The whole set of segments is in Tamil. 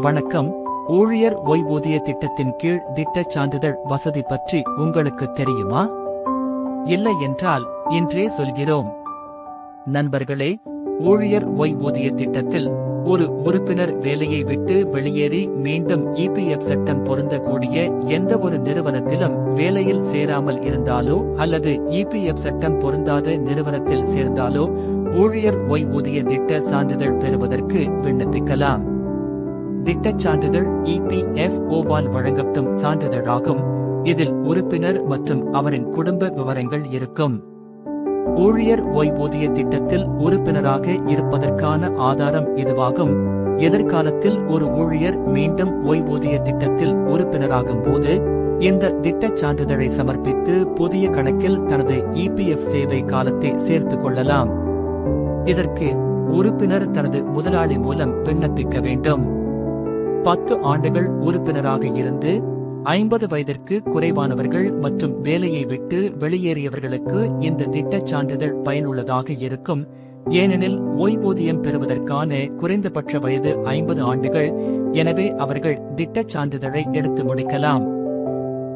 வணக்கம். ஊழியர் ஓய்வூதிய திட்டத்தின் கீழ் திட்டச் சான்றிதழ் வசதி பற்றி உங்களுக்கு தெரியுமா? இல்லை என்றால் இன்றே சொல்கிறோம். நண்பர்களே ஊழியர் ஓய்வூதிய திட்டத்தில் ஒரு உறுப்பினர் வேலையை விட்டு வெளியேறி மீண்டும் இபிஎஃப் சட்டம் பொருந்தக்கூடிய எந்த ஒரு நிறுவனத்திலும் வேலையில் சேராமல் இருந்தாலோ அல்லது இபிஎஃப் சட்டம் பொருந்தாத நிறுவனத்தில் சேர்ந்தாலோ ஊழியர் ஓய்வூதிய திட்ட சான்றிதழ் பெறுவதற்கு விண்ணப்பிக்கலாம். திட்டச் சான்றிதழ் இபிஎஃப்ஓவால் வழங்கப்படும் சான்றிதழாகும். இதில் உறுப்பினர் மற்றும் அவரின் குடும்ப விவரங்கள் இருக்கும். ஊழியர் ஓய்வூதிய திட்டத்தில் உறுப்பினராக இருப்பதற்கான ஆதாரம் இதுவாகும். எதிர்காலத்தில் ஒரு ஊழியர் மீண்டும் ஓய்வூதிய திட்டத்தில் உறுப்பினராகும் போது இந்த திட்டச் சான்றிதழை சமர்ப்பித்து புதிய கணக்கில் தனது இபிஎஃப் சேவை காலத்தை சேர்த்துக் கொள்ளலாம். இதற்கு உறுப்பினர் தனது முதலாளி மூலம் விண்ணப்பிக்க வேண்டும். பத்து ஆண்டுகள் உறுப்பினராக இருந்து ஐம்பது வயதிற்கு குறைவானவர்கள் மற்றும் வேலையை விட்டு வெளியேறியவர்களுக்கு இந்த திட்டச் சான்றிதழ் பயனுள்ளதாக இருக்கும். ஏனெனில் ஓய்வூதியம் பெறுவதற்கான குறைந்தபட்ச வயது ஐம்பது ஆண்டுகள். எனவே அவர்கள் திட்டச் சான்றிதழை எடுத்து முடிக்கலாம்.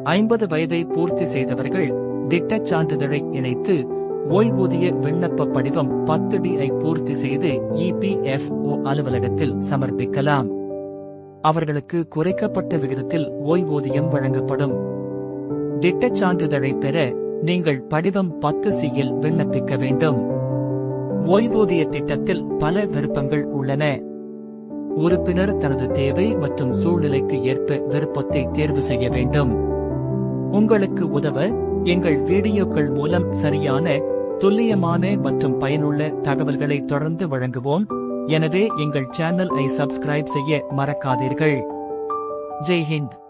ஐம்பது வயதை பூர்த்தி செய்தவர்கள் திட்டச் சான்றிதழை இணைத்து ஓய்வூதிய விண்ணப்ப படிவம் பத்து டி ஐ பூர்த்தி செய்து இபிஎஃப்ஓ அலுவலகத்தில் சமர்ப்பிக்கலாம். அவர்களுக்கு குறைக்கப்பட்ட விகிதத்தில் ஓய்வூதியம் வழங்கப்படும். திட்டச் சான்றிதழை பெற நீங்கள் படிவம் பத்து சியில் விண்ணப்பிக்க வேண்டும். ஓய்வூதிய திட்டத்தில் பல விருப்பங்கள் உள்ளன. உறுப்பினர் தனது தேவை மற்றும் சூழ்நிலைக்கு ஏற்ப விருப்பத்தை தேர்வு செய்ய வேண்டும். உங்களுக்கு உதவ எங்கள் வீடியோக்கள் மூலம் சரியான துல்லியமான மற்றும் பயனுள்ள தகவல்களை தொடர்ந்து வழங்குவோம். எனவே எங்கள் சேனல் ஐ சப்ஸ்கிரைப் செய்ய மறக்காதீர்கள். ஜெய் ஹிந்த்.